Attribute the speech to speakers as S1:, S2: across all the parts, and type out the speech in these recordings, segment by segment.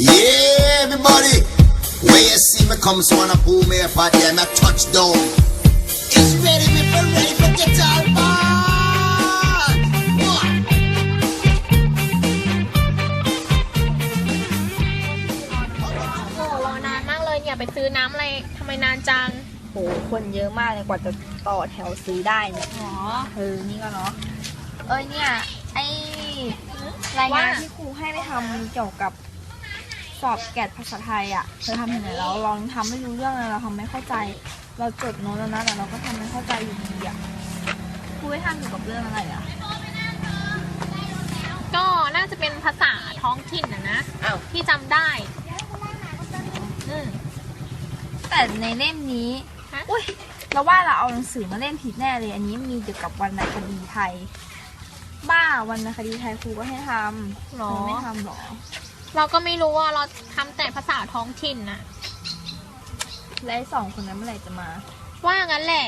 S1: Yeah, everybody. When you see me come, so wanna pull me up at them, I touchdown. It's ready, me for ready for get all board. What?
S2: โอ้รอนานมากเลยเนี่ยไปซื้อน้ำอะไรทำไมนานจัง
S3: โหคนเยอะมากเลยกว่าจะต่อแถวซื้อได้เนี่ย
S2: อ๋อ
S3: เออนี่ก็เนาะเอ้ยเนี่ยไอรายงาน
S2: ว่า
S3: ที่ครูให้ไปทำเกี่ยวกับ สอบแกดภาษาไทยอะเธอทำยังไงแล้วลองทำไม่รู้เรื่องเลยเราทำไม่เข้าใจ เราจดโน้ตแล้วนะแต่เราก็ทำไม่เข้าใจอยู่ดีอะครูให้ทำเกี่ยวกับเรื่องอะไรอะ
S2: ก็น่าจะเป็นภาษาท้องถิ่นนะนะ
S3: อ้าว
S2: ที่จำได้อืม
S3: แต่ในเล่มนี้
S2: ฮะ
S3: อุ้ยเราว่าเราเอาหนังสือมาเล่มผิดแน่เลย อันนี้มีเกี่ยวกับวรรณคดีไทย บ้าวรรณคดีไทยครูก็ให้ทำ
S2: หรอ
S3: เธอไม่ทำหรอ
S2: เราก็ไม่รู้ว่าเราทำแต่ภาษาท้องถิ่นน่ะ
S3: และไอ้สองคนนั้นเมื่อไหร่จะมา
S2: ว่างั้นแหละ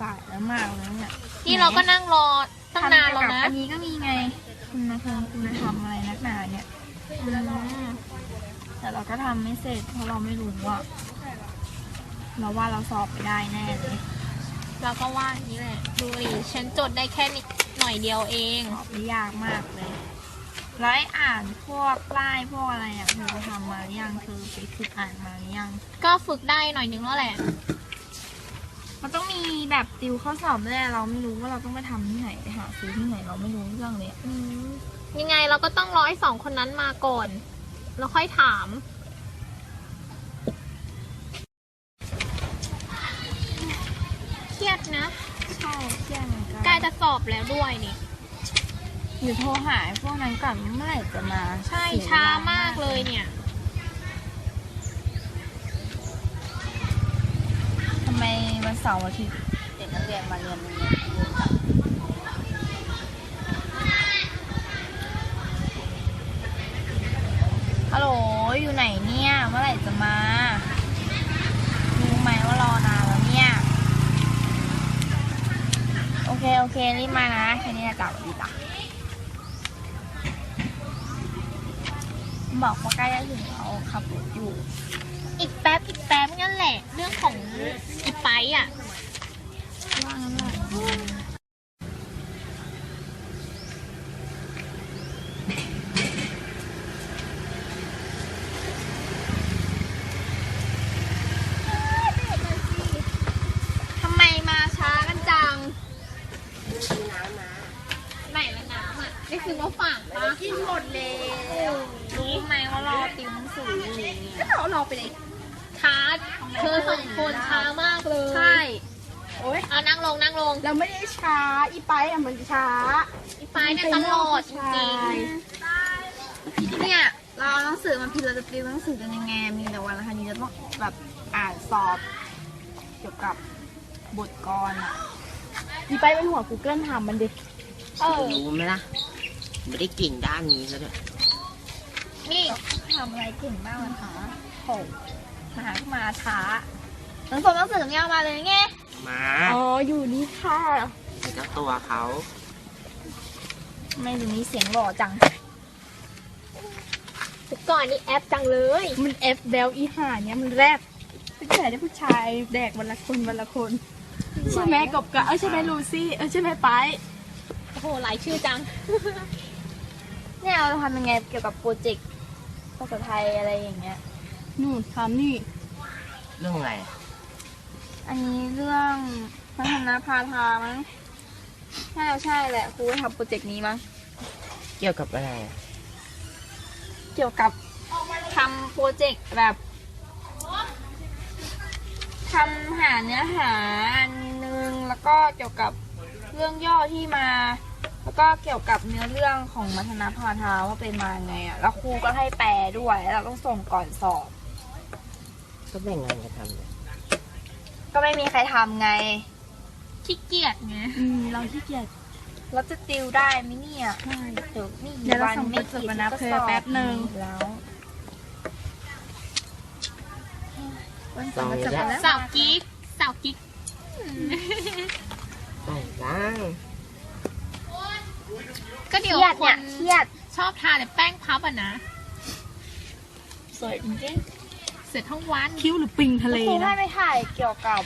S3: สายแล้วมากแล้วเนี่ย
S2: นี่เราก็นั่งรอตั้งนานแล้ว
S3: ทำเกี่ย
S2: นะ
S3: กับอันนี้ก็มีไง คุณมาทำคุณมาทำอะไรนักหนาเนี่ย
S2: อืม
S3: แต่เราก็ทำไม่เสร็จเพราะเราไม่รู้ว่าเราว่าเราสอบไปได้แน่เลย
S2: เราก็ว่าอย่างนี้แหละ ดูดิฉันจดได้แค่นิดหน่อยเดียวเอง
S3: สอบไม่ยากมากเลย แล้วไอ้อ่านพวกไล่พวกอะไรอะเธอไปทำมาหรือยังเธอไปฝึกอ่านมาหรือยัง
S2: ก็ฝึกได้หน่อยนึงแล้วแหละ
S3: มันต้องมีแบบติวข้อสอบด้วยเราไม่รู้ว่าเราต้องไปทำที่ไหนไปหาซื้อที่ไหนเราไม่รู้เรื่องเลยอะ
S2: อืมยังไงเราก็ต้องรอให้สองคนนั้นมาก่อน แล้วค่อยถาม เครียดนะ
S3: ใช่เที่ยงเหมือนกัน
S2: ใกล้จะสอบแล้วด้วยนี่
S3: หรือโทรหาไอ้พวกนั้นก่อนเมื่อไหร่จะมา
S2: ใช่
S3: เสียเวล
S2: ช้ามากเลยเนี่ย
S3: ทำไมวันเสาร์อาทิตย์เด็กนักเรียนมาเรียนโรงเรียนเยอะจังฮัลโหลอยู่ไหนเนี่ย เมื่อไหร่จะมารู้ไหมว่ารอนานแล้วเนี่ย โอเค โอเครีบมานะแค่นี้นะจ้ะสวัสดีจ้ะ บอกว่าใกล้จะถึงเขาขับรถอยู่
S2: อีกแป๊บอีกแป๊บงั้นแหละ เรื่องของอีไปอะ
S3: ว่างั้นแหละทำไมมาช้ากันจัง
S2: ไหนละน้ำอะนี่คือมาฝากปะ
S3: กินหมดเลยรู้ไหมว่ารอติวหนังสืออยู่เนี่ยเรารอไปเลย
S2: ช้าเธอสองคนช้ามากเลย
S3: ใช่
S4: โอ๊ย
S2: เอานั่งลงนั่งลง
S4: เราไม่ได้ช้า อีไปอะมันช้า
S2: อีไปเนี่ยตลอดจริง
S3: เนี่ยเราเอาหนังสือมาพิมพ์เราจะติวหนังสือกันยังไงมีแต่วันละคดีจะต้องแบบอ่านสอบเกี่ยวกับบทกรอะ
S4: อีไปเป็นหัว Google ถามมันดิ
S2: เออ
S5: รู้ไหมล่ะ ไม่ได้เก่งด้านนี้ซะด้วย
S2: นี่
S3: ทำอะไรเก่งมากเลยคะโหมามาช้าหนังสือหนังสือไม่เอามาเลยไง
S5: มา
S4: อ๋อ อยู่นี่ค่ะ
S5: แต่เจ้าตัวเขา
S3: ทำ ไมถึงมีเสียงหล่อจัง
S2: แต่ก่อนนี่แอปจังเลย
S4: มันเอฟเบลอีห่าเนี่ยมันแรกผู้ชายได้ผู้ชายแดกวันละคนวันละคน ใช่ไหมกบกะเออใช่ไหมลูซี่เออใช่ไหมไป
S2: โอ้โหหลายชื่อจัง
S3: เนี่ยเราทำยังไงเกี่ยวกับโปรเจกต์ภาษาไทยอะไรอย่างเงี้ย
S4: นู่นทำนี่
S5: เรื่องอะไร
S3: อันนี้เรื่องพัฒนาพาทามั้ง ใช่ใช่แหละครูทำโปรเจกต์นี้มั้ง
S5: เกี่ยวกับอะไรอะ
S3: เกี่ยวกับทำโปรเจกต์แบบทำหาเนื้อหาอันนึงแล้วก็เกี่ยวกับเรื่องย่อที่มา แล้วก็เกี่ยวกับเนื้อเรื่องของมัทนาพาทาว่าเป็นมาไงอะแล้วครูก็ให้แปลด้วยแล้วเราต้องส่งก่อนสอบ
S5: ก็แบ่งงานกันทำเลย
S3: ก็ไม่มีใครทำไง
S2: ขี้เกียจไง
S4: อืมเราขี้เกียจ
S3: แล้วจะติวได้ไหมเนี่ยเดี๋ยวนี่
S4: เดี๋ยวเรา
S3: วัน
S4: ส่ง
S3: ไม่
S4: ไปฝึ
S3: กี่
S4: กมานะ
S3: ก็
S4: เพื่อ
S3: สอบ
S4: แป๊บหนึ่ง
S3: แล้ว
S4: วันเสาร์จะไปแล้ว
S2: สาวกิ๊กสาวกิ๊ก
S5: ไปล้าง
S2: ก็
S3: เค
S2: เดี๋ยว
S3: รียด
S2: ค
S3: เนี่ย
S2: น
S3: เครียด
S2: ชอบทาแต่แป้งพับอะนะ
S3: สวยจริง
S2: เสร็จทั้งวัน
S4: คิ้วหรือปิงทะเล
S3: ครูให้
S4: นะ
S3: ไปถ่ายเกี่ยวกับ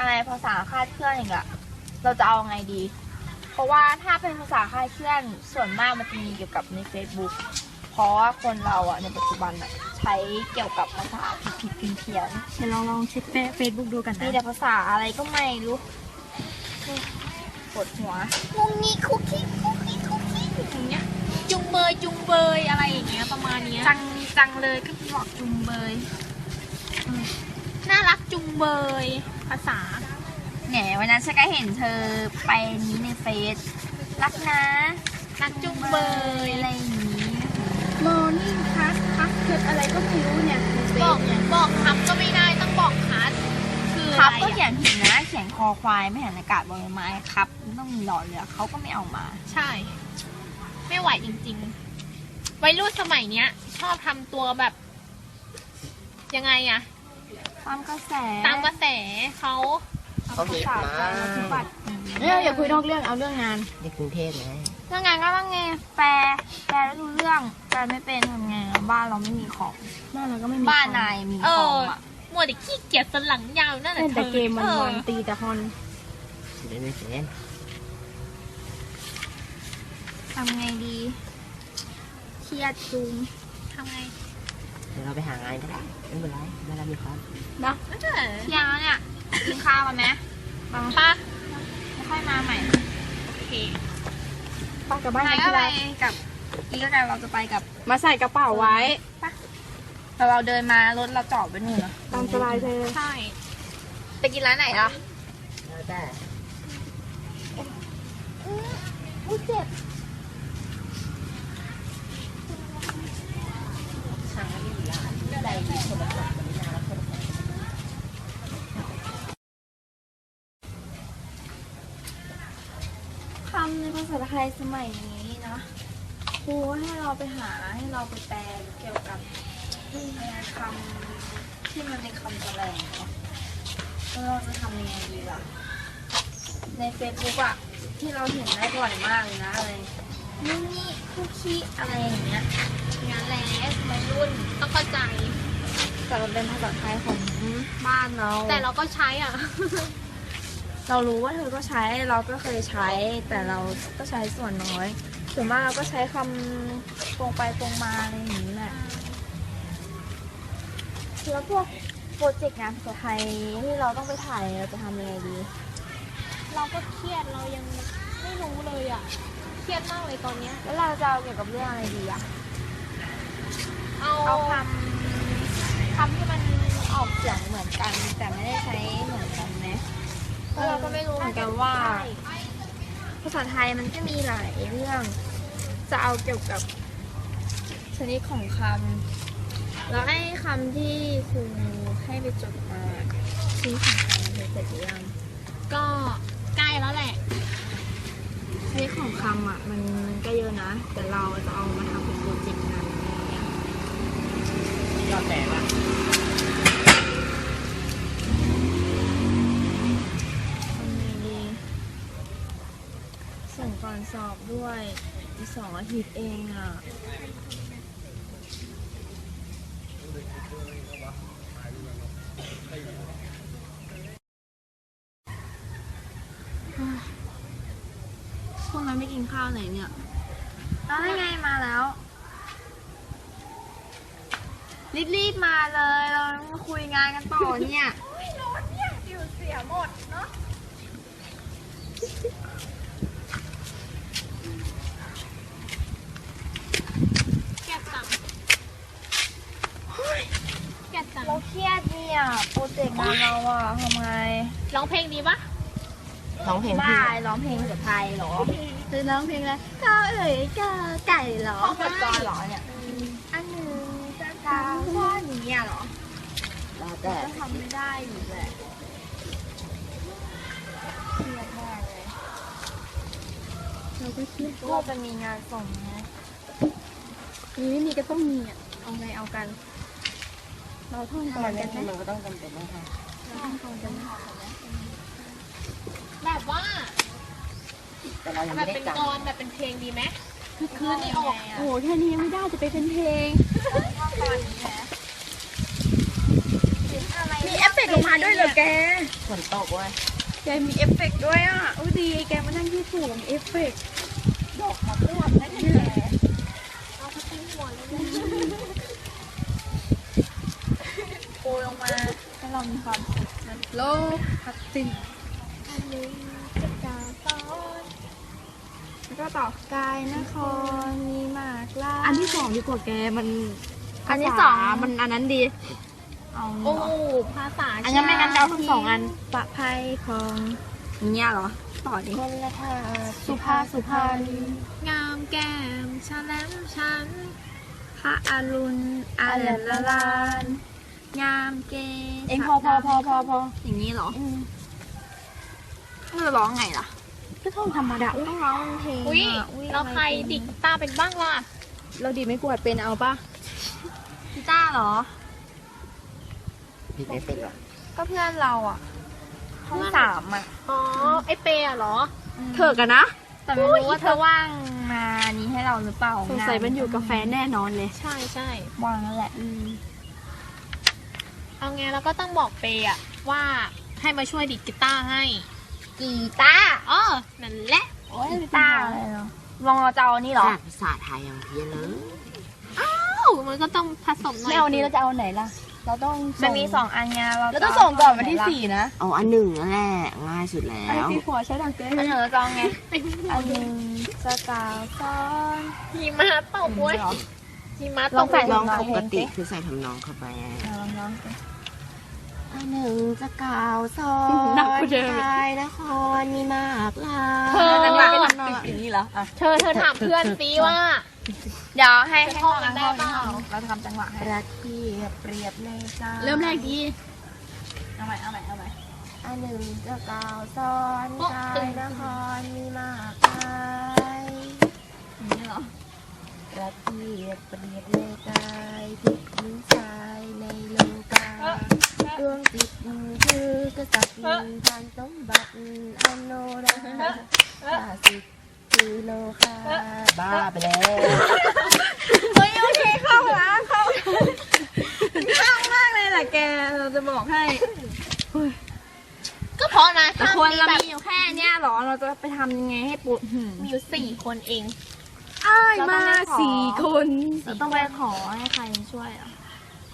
S3: อะไรภาษาคาดเคลื่อนอีกอะเราจะเอาไงดี เพราะว่าถ้าเป็นภาษาคาดเคลื่อนส่วนมากมันจะมีเกี่ยวกับใน Facebook เพราะว่าคนเราอะในปัจจุบันอะใช้เกี่ยวกับภาษาผิดๆเพี้ยน
S4: เดี๋ยวลองลองเช็คเฟซบุ๊กดูกัน
S3: ๆมี
S4: นะ
S3: แต่ภาษาอะไรก็ไม่รู้ปวดหัวงงงี้คุกกี้คุกกี้คุกกี้
S2: อย่างเงี้ยจุงเบยจุงเบยอะไรอย่างเงี้ยประมาณเนี้ย
S3: จังจังเลยก็บอกจุงเบย
S2: น่ารักจุงเบย ภาษา
S3: แหนวันนั้นฉันก็เห็นเธอไปนี้ในเฟซรักนะ
S2: รักจุงเบย
S3: อะไรอย่างนี้
S4: มอร์นิ่งคัสคัสเกิดอะไรก็ไม่รู้เนี่ยในเฟ
S2: บอก
S4: ซเนี่ย
S2: บอกครับก็ไม่ได้ต้องบอกคัสคือ
S3: ครับ
S2: อะไร
S3: ก็
S2: อะ
S3: เขียนผิดนะเขียนคอควายไม่เห็นอากาศบนไม้ครับต้องมีหล่อเรือเขาก็ไม่เอามา
S2: ใช่ ไม่ไหวจริงๆวัยรุ่นสมัยเนี้ย ชอบทำตัวแบบ ยังไงอะ
S3: ตามกระแส
S2: ตามกระแสเขา
S5: เขาฮิตมา
S3: ปฏิบัติ
S4: เนี่ยอย่าคุยนอกเรื่องเอาเรื่องงาน
S5: ในกรุงเทพไง
S3: เรื่องงานก็ต้องไงแปลแปลแล้วรู้เรื่องแปลไม่เป็นทำไงอะบ้านเราไม่มีของ
S4: บ้านเราก็ไม่มี
S3: บ้าน
S4: ของ
S3: นายมี
S2: เอ
S3: ขอ
S2: อง
S3: อะ
S2: มัวแต่ขี้เกียจสนหลังยาวนั่นแหละ
S4: เล่นแต่เกมวัน
S2: ออ
S4: วันๆตีแต่ฮอน
S5: เล่นไม่เป็น
S3: ทำไงดีเครียดจุง
S2: ทำไง
S5: เดี๋ยวเราไปหางานก็ได้ไม่เป็นไรเวลามีคอร์ส
S2: เออ
S3: เที่ยงแล้วเนี่ยกินข้าวกันไหม
S2: ปะ
S3: แล้วค่อยมาใหม่
S2: โอเค
S4: ป้ากับบ้าน
S3: นาย
S4: กัน
S3: ก็
S4: ที่
S3: ไป
S4: ไร
S3: กับอีก็กันเราจะไปกับ
S4: มาใส่กระเป๋าไว้
S3: แต่เราเดินมารถเราจอดไว้นู่นนะ
S4: ตามสบายเธอ
S2: ใช่
S3: ไปกินร้านไหนล่ะ
S5: แล้วแต่
S3: อุ้ยเจ็บคำในภาษา ไทยสมัยนี้นะครูให้เราไปหาให้เราไปแปลเกี่ยวกับคำที่มันเป็นคำแสดงเนาะแล้วเราจะทำยังไงดีล่ะ ในเฟซบุ๊กอะที่เราเห็นได้บ่อยมากเลยนะอะไรนี่นี่คุกคีอะไรอย่างเงี้ย
S2: งานแหละวัยรุ่นต้องเข้าใจ
S3: แต่มันเป็นภาษาไทยของบ้านเรา
S2: แต่เราก็ใช้อะ
S3: เรารู้ว่าเธอก็ใช้เราก็เคยใช้ แต่เราก็ใช้ส่วนน้อยส่วนมากเราก็ใช้คำตรงไปตรงมาอะไรอย่างนี้แหละแล้วพวกโปรเจกต์งานภาษาไทยที่เราต้องไปถ่ายเราจะทำยังไงดี
S2: เราก็เครียดเรายังไม่รู้เลยอะ เครียดมากเลยตอนเนี้ย
S3: แล้วเราจะเอาเกี่ยวกับเรื่องอะไรดีอะ
S2: เอา
S3: เอาคำคำที่มันออกเสียงเหมือนกัน แต่ไม่ได้ใช้ ราะเราก็ไม่รู้เหมือนกันว่า ภาษาไทยมันก็มีหลายเรื่อง จะเอาเกี่ยวกับชนิดของคำแล้วไอ้คำที่ครูให้ไปจดมาชนิดของคำมันเสร็จหรือยัง
S2: ก็ใกล้แล้วแหละ
S3: ชนิดของคำอะมันมันก็เยอะนะ แต่เราจะเอามาทำเป็นโปรเจกต์งานอะไรอย่างเงี้ย
S5: ยอดแต่ว่า
S3: ส่งก่อนสอบด้วยอีกสองอาทิตย์เองอะ พวกนั้นไม่กินข้าวไหนเนี่ยแล้วได้ไงมาแล้ว รีบๆมาเลย เรามาคุยงานกันต่อเนี่ย
S2: เครียดจังเครียดจัง
S3: เราเครียดเนี่ยโปรเจกต์งานเราอะทำไง
S2: ร้องเพลงดีปะ
S5: ร้องเพลง
S3: บ้า
S5: พี่
S3: ร้องเพลงภาษาไทยเหรอ
S4: คือร้องเพลงอะไรก้าวเอ๋ยก้าไก่เหรอ
S3: ห้องกดจอยเหรอเนี่ยอันหนึ่งจะตามว่านี้อะเหรอ
S5: แล้วแต่
S3: ก็ทำไม่ได้อยู่แหละเครียดมากเลย
S4: เราก็คิด
S3: ก็จะมีงานส่งนะ
S4: มีไม่มีก็ต้องมีอะ เอาไงเอากัน เราท่อง
S5: ถ้า
S4: ก่อ
S5: มันน
S4: กั
S5: ไม่
S4: นไหม
S5: มันก็ต้องจำเป็นต้องทำ
S4: ท่องก่อนกันไหม
S2: แบบว่า
S5: แต่เรายัง
S2: แบบ
S5: ไม่ได้
S2: เป็น
S5: จำ
S2: กรแบบเป็นเพลงดีไหม
S3: คือคืนนี้ออก
S4: โอ้โหแค่นี้ยังไม่ได้จะไปเป็นเพลง
S3: ตอนนี้นะ
S4: มีเอฟเฟกต์ลงมาด้วยเหรอแก
S5: ฝนตกเว้ย
S4: แกมีเอฟเฟกต์ด้วยอะ อุ้ยดี แกมานั่งที่สูงเอฟเฟกต์ดอกมะม่วงนั่นแหละโปรยลงมาให้เรา มีความสุขนะโลกพัดสินแล้วก็ต่อกายนครมีมากลา
S3: อันที่สองดีกว่าแกมัน
S4: อันที่สอง
S3: ภาษามันอันนั้นดี
S4: เอา
S2: โอ้ภาษา
S3: อันนั้นไม่งั้นเราทั้งสองอัน
S4: ปะภัยของ
S3: อย่างเงี้ยเหรอ ต่อดิ
S5: คนละท่า
S3: สุภาพสุพรรณ
S2: งามแก้มชะแลมชัน
S4: พระอรุณอาแหลมละลาน งามเกศ
S3: เองพอพอพอพอพออย่างนี้เหรอเราร้องไงล่ะ
S4: ก็ท่องธรรมดา
S3: ต้องร้องเพลง
S2: อุ้ย
S3: อะอุ๊ย
S2: แล้วใครดิดตาร์เป็นบ้างล่ะ
S4: เราดีไม่กวดเป็นเอาปะ
S3: กีตาร์เหรอ
S5: พี่ไม่เป็นหรอ
S3: ก็เพื่อนเราอะห้องสามอะ
S2: อ๋อ ไอเปย์อะเหรอ
S4: เถอะกันนะ
S3: แต่ไม่รู้ว่าเธอว่างมานี้ให้เราหรือเปล่า
S4: สงสัยมันอยู่กับแฟนแน่นอนเลย
S2: ใช่ใช่
S3: ว่างนั่นแหละ
S4: อืม
S2: เอาไงแล้วก็ต้องบอกเปย์อะว่าให้มาช่วยดิดกีตาร์ให้
S3: กีตาร์
S2: อ๋อนั่นแหละ
S3: โอ้ยกีตาร์อะไรเนาะลองเราจะเอาอันนี้เหรอ
S5: ภาษาไทยยังเพี้ยนเลย
S2: อ้าวมันก็ต้องผสมหน่อย
S3: ไม่เอาอันนี้เราจะเอาไหนล่ะ เราต้องมันมีสองอันไงเรา
S4: แล้วต้องส่งก่อนวันที่สี่นะ
S5: เอาอันหนึ่งนั่นแหละง่ายสุดแล้ว
S4: ตีหัวใช้ดังเก้
S3: อันหนึ่งเราจะเอาไงอันหนึ่งจะกล่าวซ้อน
S2: หิมะตกเว้ย
S3: เหรอ
S2: หิมะ
S3: ล
S2: ต
S3: อง
S2: ก
S3: ใส่
S5: ลองปกติคือใส่ทำนองเข้าไป
S3: เอาลองลองสิ
S5: อันหนึ่งจะกล่าวสอน
S4: หนักกว่าเดิม
S5: ชายนครมีมากลา
S2: เธอ
S3: จังหวะเป็นนอนอย่างนี้เหรออะ
S2: เธอเธอถามเพื่อนซิว่า
S3: เดี๋ยวให้
S2: จะ
S3: ให้
S2: ท่
S3: ห้
S2: อ
S3: องง
S2: กั
S3: กันน
S2: ได้
S3: ได้
S2: เปล่า
S3: เราทำจังหวะให้
S5: รักพี่เปรียบในใจ
S4: เริ่มแรกดี
S3: เอาใหม่เอาใหม่เอาใหม่
S5: อันหนึ่งจะกล่าวสอน
S2: โอ๊ะ
S5: ชายนครมีมากมาย
S3: อย่างนี้เหรอ
S5: รักพี่เปรียบในกายพิกหญิงชายในโลกา ดวงจิตคือกษัตริย์ทานสมบัติอโนราข้าศึกคือโลคาบ้าไปแล้ว
S3: เฮ้ยโอเคเข้าแล้วเข้าเข้ามากเลยแหละแกเราจะบอกให้
S2: ก็เพราะนะถ้า
S3: คนเรามีอยู่แค่เนี้ยหรอเราจะไปทำยังไงให้ปุ๊บหืม
S2: มีอยู่สี่คนเอง
S4: อ้าย
S3: เราต้อ
S4: มาง
S3: ไปขอ
S4: สี่คน
S3: เราต้องไปขอให้ใครช่วยอะ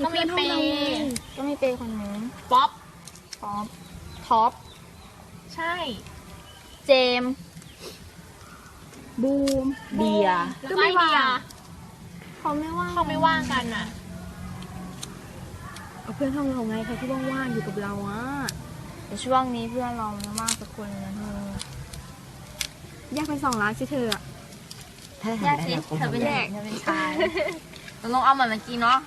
S2: ต้องมีเปย์
S3: ต้องมีเปย์คนหนึง
S2: ป๊อป
S3: ท็อปท็อป
S2: ใช่
S3: เจมส์
S4: บูม
S5: เดีย
S2: แล้วก็ไอเดีย
S3: เขาไม่ว่าง
S2: เขาไม่ว่างกันอะ
S4: เอาเพื่อนห้องเราไงใครที่ว่างๆอยู่กับเราอะ
S3: แต่ช่วงนี้เพื่อนเราไม่ว่างสักคนเลยนะเธอ
S4: แยกเป็นสองร้านสิเธออะ
S5: ถ้า
S3: แยก
S5: ทำได้
S3: สิ
S5: เราคง
S3: เธอเป็น
S5: ทำ
S3: แย
S5: ได้
S3: กเธอเป็นชาย เราลองเอาเหมือนเมื่อกี้เนาะ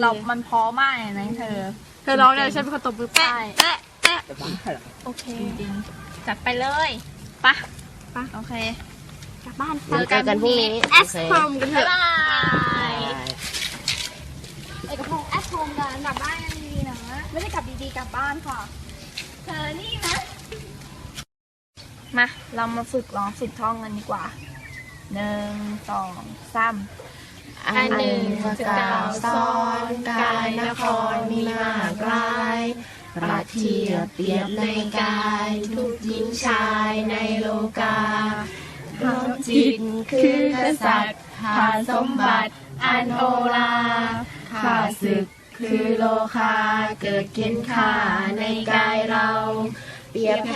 S3: เรา มันพอมากเลยนะเธอ
S4: เธอร้องเดี๋ยวฉันเป็นคนตบมือ
S3: ใช่
S4: แปะแปะแปะ
S5: จะบ้าเหรอ
S4: โอเค
S3: จริง
S2: จัดไปเลย
S3: ๆปะ
S4: ปะ
S3: โอเค
S4: กลับบ้าน
S5: เจอกันพรุ่งนี้
S4: แอสพรอมกันเถ
S2: บ๊าย
S4: อะ
S2: บาย
S3: เอกพงษ์แอดโฮมกันกลับบ้านกันดีๆนะไม่ได้กลับดีๆกลับบ้านค่ะเธอนี่นะมาเรามาฝึกร้องฝึกท่องกันดีกว่าหนึ่งสองสาม
S5: อันหนึ่งจะกล่าวสอนกายนครมีมากรายประเทียบเปรียบในกายทุกหญิงชายในโลกาดวงจิตคือกษัตริย์หาสมบัติอันโอลาข้าศึกคือโลคาเกิดเกียนข่าในกายเรา เปรียบแพ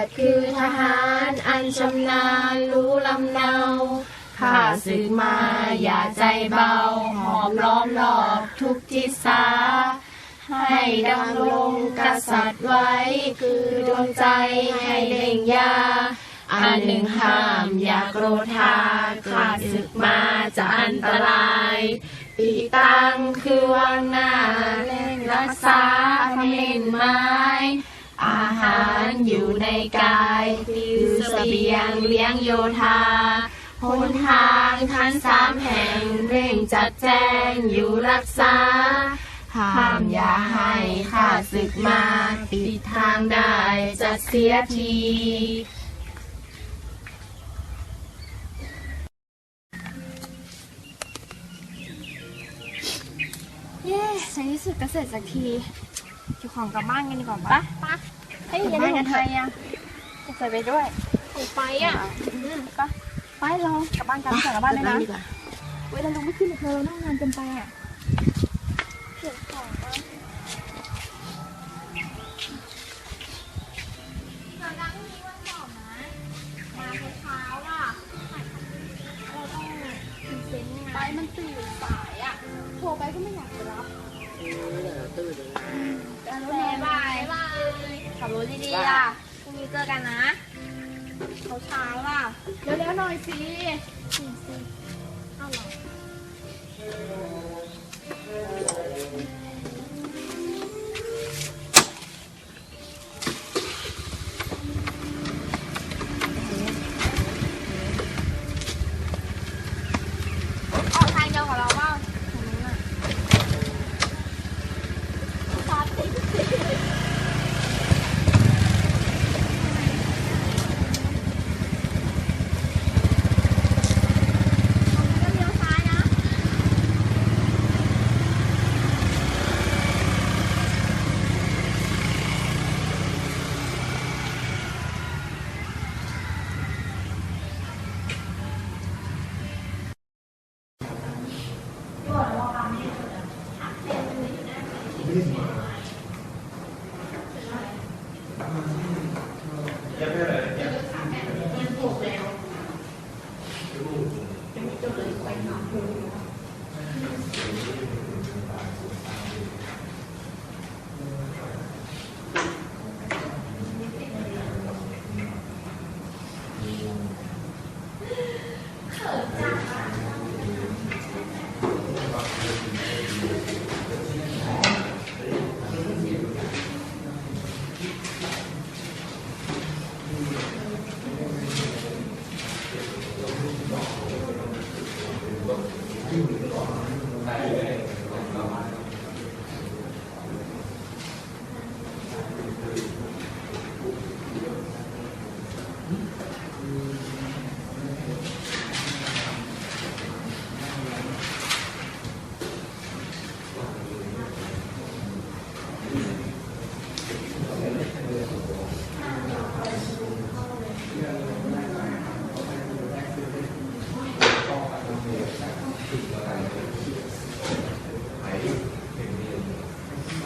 S5: ทย์คือทหารอันชำนาญรู้ลำเนา ข้าศึกมาอย่าใจเบา หอมล้อมรอบทุกทิศา ให้ดำรงกษัตริย์ไว้ คือดวงใจให้เล่งยา อันหนึ่งห้ามอย่าโกรธาข้าศึกมาจะอันตรายปีตังคือวางหน้าเล่งรักษาทำเล่นไม้อาหารอยู่ในกายคือเสบียงเลี้ยงโยธา หนทางทั้งสามแห่งเร่งจัดแจงอยู่รักษา ห้ามอย่าให้ข้าศึกมาปิดทางได้จะเสียที
S3: เย้ในที่สุดก็เสร็จสักทีเจ้าของกลับบ้านกันดีกว่าปะ
S2: ปะ
S3: เฮ้ยอย่าลืมของใครอะจะใส่ไปด้วย
S2: ของไปอะ
S3: ปะ ไปเรากลับบ้านกันใส่กลับบ้านเลยนะ
S5: ดีกว่า
S3: เว้ยเราลุกไม่ขึ้นเลยเธอนั่งนานเกินไปอะไปมันตื่นสายอะ โทรไปก็ไม่อยากจะรับ
S5: ตื่น
S3: บายบายบายขับรถดีๆล่ะพรุ่งนี้เจอกันนะ เขาช้าล่ะ
S4: เร็วๆหน่อยสิ
S3: อ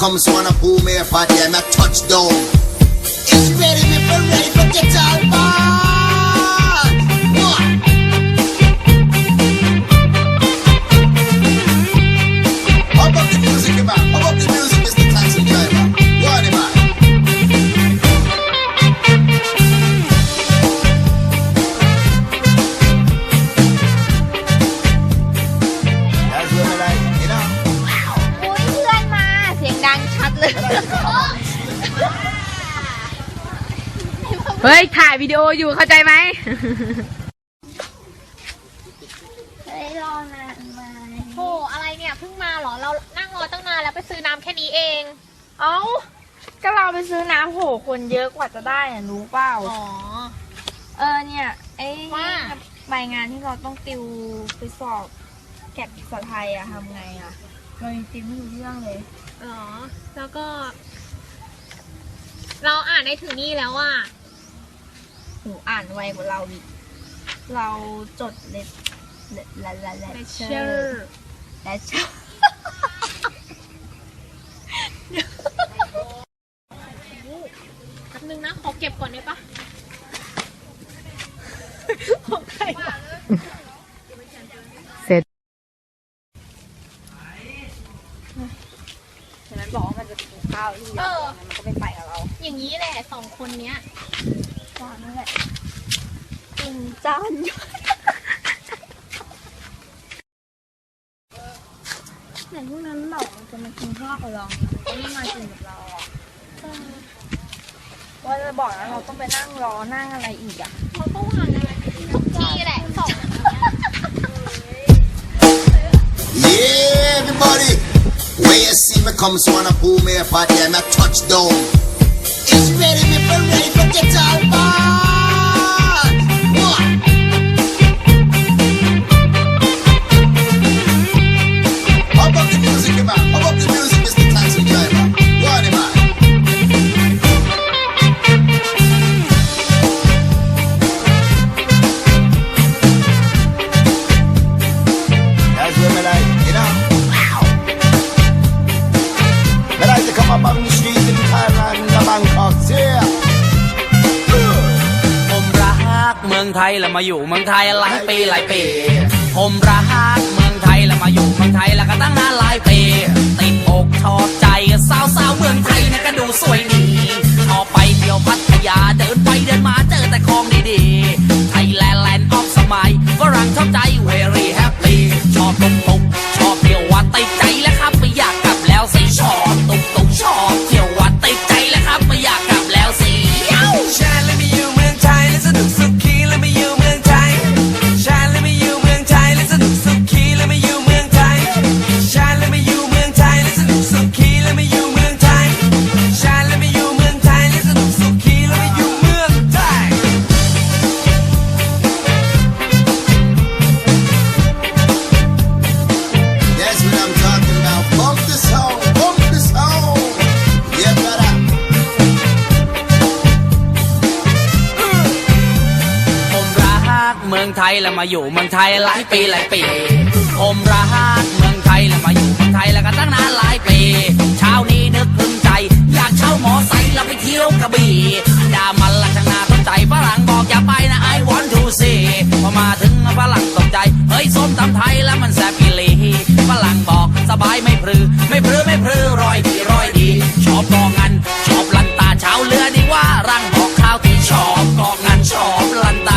S1: you see me come, so wanna boom here for them, a touchdown.
S3: ดี
S5: โออยู่เข้าใจไหม
S3: เฮ้ยรอนานไหม
S2: โหอะไรเนี่ยเพิ่งมาเหรอ เรานั่งรอตั้งนานแล้วไปซื้อน้ำแค่นี้เอง
S3: เอ้า ก็เราไปซื้อน้ำโหคนเยอะกว่าจะได้อะรู้เปล่า
S2: อ๋อ
S3: เออเนี่ยไอ้
S2: ว่า
S3: ใบงานที่เราต้องติวไปสอบแกดภาษาไทยอะทำไงอะเรายังติวไม่รู้เรื่องเลย
S2: อ๋อแล้วก็ เราอ่านได้ถึงนี่แล้วอะ
S3: หูอ่านไวกว่าเราอีก เราจดเลทเลทละละละเชอ
S2: lecture
S3: ร์และเชอร์
S2: แป๊บนึงนะ ขอเก็บก่อนได้ปะ
S5: เสร็จ
S3: เห็นไหมมันบอกว่ามันจะไปกินข้าวที่
S2: เออ
S3: มันก็ไม่ไปกับเรา
S2: อย่างนี้แหละสองคนเนี้ย
S3: จานนั่นแหละ
S4: กินจานอยู่ไหนพวกนั้นบอกจะมากินข้าวกับเรามันก็ไม่มากินกับเราอะ
S3: ว่าจะบอกแล้วเราต้องไปนั่งรอนั่งอะไรอีกอะ
S2: เขาก็วางอะไรทุกที่แหละสองเนี้ย
S1: Yeah, everybody. When you see me come, so wanna pull me up out there, my like, you know. Wow. Like to come up on the street
S6: องไทยแล้วมาอยู่เมืองไทยหลายปีหลายปี ผมรักเมืองไทยแล้วมาอยู่เมืองไทยแล้วก็ตั้งนานหลายปี ติดอกชอบใจสาวสาวเมืองไทยนะก็ดูสวยดีชอบไปเที่ยวพัทยาเดินไปเดินมาเจอแต่ของดีๆ ไทยแลนด์แลนด์ออฟสมัยฝรั่งชอบใจเวรี่แฮปปี้ชอบตร
S7: ง มาอยู่เมืองไทย
S6: หลายปีหลายปี ผมรักเมืองไทยแล้วมาอยู่เมืองไทยแล้วก็ตั้งนานหลายปี เช้านี้นึกถึงใจอยากเช่าหมอไซค์แล้วไปเที่ยวกระบี่ด่ามันละช่างน่าสนใจฝรั่งบอกอย่าไปนะ I want to see พอมาถึงฝรั่งตกใจ เฮ้ยส้มตำไทยแล้วมันแซ่บอีหลีฝรั่งบอกสบายไม่พรือ ไม่พรือไม่พรือรอยดีรอยดีชอบกองงันชอบลันตาเช้าเรือดีว่ารังบอกข้าวที่ชอบกองงันชอบลันตา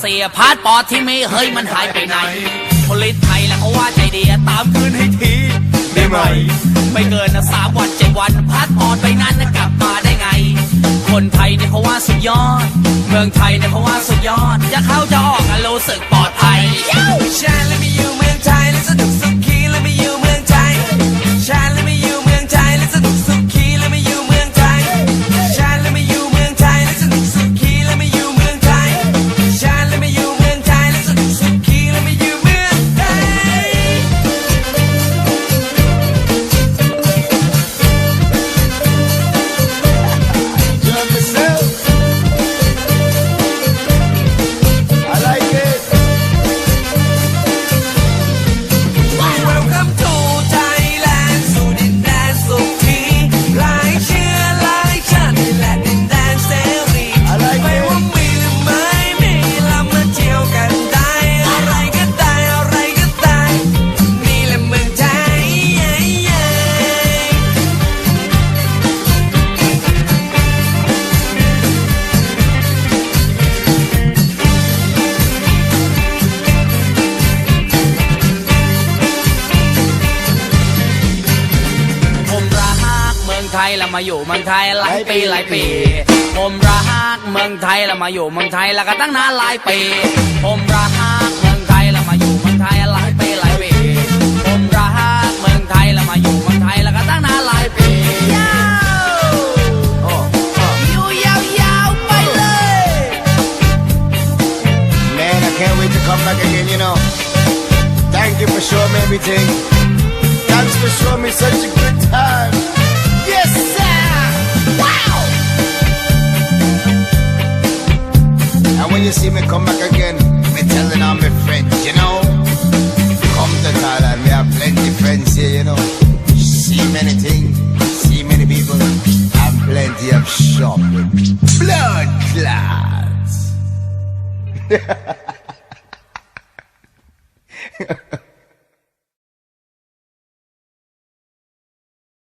S6: เสียพาสปอร์ตที่มีเฮ้ยมันหายไปไหนพลิตไทยแล้วเขาว่าใจดีตามคืนให้ทีได้ไหมไม่เกินนะสามวันเจ็ดวันพาสปอร์ตไปนั้นนะกลับมาได้ไง คนไทยเนี่ยเขาว่าสุดยอด เมืองไทยเนี่ยเขาว่าสุดยอด จะเข้าจะออกอะรู้สึกปลอดภัย
S7: ชาและไม่อยู่เมือง่เมืองไทยหลาย
S6: ปีหลายปี ผมรัก
S1: เมืองไทยแล้วมาอยู่เมืองไทยแล้วก็ตั้งนานหลายปี ผมรัก